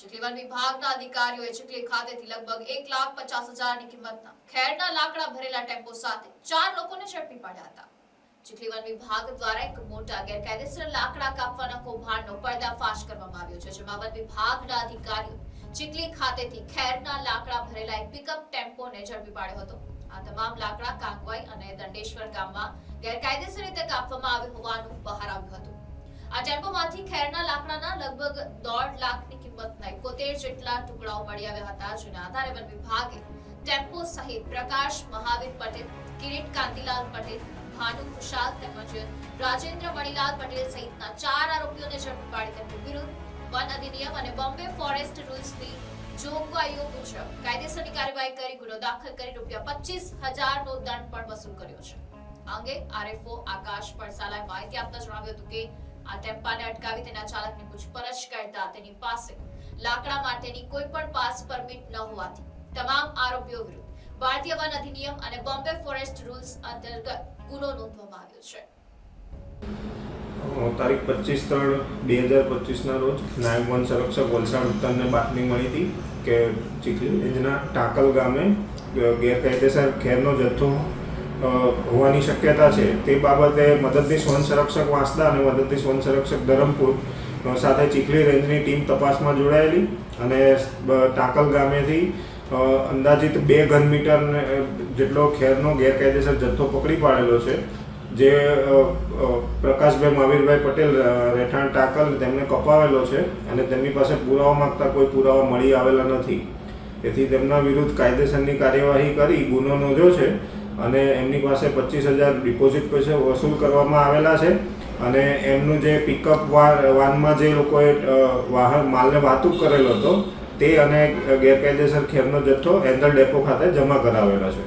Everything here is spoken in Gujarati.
ચીખલી વન વિભાગના અધિકારીઓએ ચીકલી ખાતેથી લગભગ એક લાખ પચાસ હજારની કિંમતના ખેરના લાકડા ભરેલા ટેમ્પો સાથે ચાર લોકોને ઝડપી પાડ્યા હતા. ચીકલી વન વિભાગ દ્વારા એક મોટા ગેરકાયદેસર લાકડા કાપવાના કૌભાંડનો પર્દાફાશ કરવામાં આવ્યો છે, જેમાં વન વિભાગના અધિકારીઓ ચીખલી ખાતેથી ખેરના લાકડા ભરેલા એક પિકઅપ ટેમ્પોને ઝડપી પાડ્યો હતો. આ તમામ લાકડા કાંકવાઈ અને દંડેશ્વર ગામમાં ગેરકાયદેસર રીતે કાપવામાં આવ્યું હોવાનું બહાર આવ્યું હતું. આ ટેમ્પોમાંથી ખેરના લાકડાના લગભગ દોઢ લાખની કિંમતના એકોતેર જેટલા ટુકડાઓ મળી આવ્યા હતા, જેના આધારે વન વિભાગે ટેમ્પો સહિત પ્રકાશ, મહાવીર પટેલ, કિરીટ કાંતિલાલ પટેલ, ભાનુ ખુશાલ તેમજ રાજેન્દ્ર મણીલાલ પટેલ સહિતના ચાર આરોપીઓને ઝડપી પાડી તેમની વિરુદ્ધ વન અધિનિયમ અને બોમ્બે ફોરેસ્ટ રૂલ્સની જોગવાઈઓ મુજબ કાયદેસરની કાર્યવાહી કરી, ગુનો દાખલ કરી, રૂપિયા પચીસ હજારનો દંડ પણ વસૂલ કર્યો છે. આ આરએફઓ આકાશ પડસાલાએ માહિતી આપતા જણાવ્યું હતું કે આ ટેમ્પાને અટકાવી તેના ચાલકની પૂછપરછ કરતા તેની પાસે લાકડા માટેની કોઈ પણ પાસ પરમિટ ન હોવાથી તમામ આરોપીઓ વિરુદ્ધ ભારતીય વન અધિનિયમ અને બોમ્બે ફોરેસ્ટ રૂલ્સ અંતર્ગત ગુનો નોંધવામાં આવ્યો છે. તારીખ પચીસ ત્રણ બે હજાર પચીસના રોજ નાયબ વન સંરક્ષક વલસાડ ઉત્તરને બાતમી મળી હતી કે ચીખલી રેન્જના ટાકલ ગામે ગેરકાયદેસર ખેરનો જથ્થો હોવાની શક્યતા છે. તે બાબતે મદદનીશ વન સંરક્ષક વાંસદા અને મદદનીશ વન સંરક્ષક ધરમપુર સાથે ચીખલી રેન્જની ટીમ તપાસમાં જોડાયેલી અને ટાકલ ગામેથી અંદાજિત બે ઘન મીટર જેટલો ખેરનો ગેરકાયદેસર જથ્થો પકડી પાડેલો છે. જે પ્રકાશભાઈ મહાવીરભાઈ પટેલ રહેઠાણ ટાકલ તેમને કપાવેલો છે અને તેમની પાસે પુરાવા માંગતા કોઈ પુરાવા મળી આવેલા નથી. તેથી તેમના વિરુદ્ધ કાયદેસરની કાર્યવાહી કરી ગુનો નોંધ્યો છે. અને એમની પાસે પચીસ હજાર ડિપોઝિટ પૈસા વસૂલ કરવામાં આવેલા છે. અને એમનું જે પિકઅપ વાનમાં જે લોકોએ વાહન, માલને વાહતુક કરેલો હતો, તે અને ગેરકાયદેસર ખેરનો જથ્થો એન્ડર ડેપો ખાતે જમા કરાવેલો છે.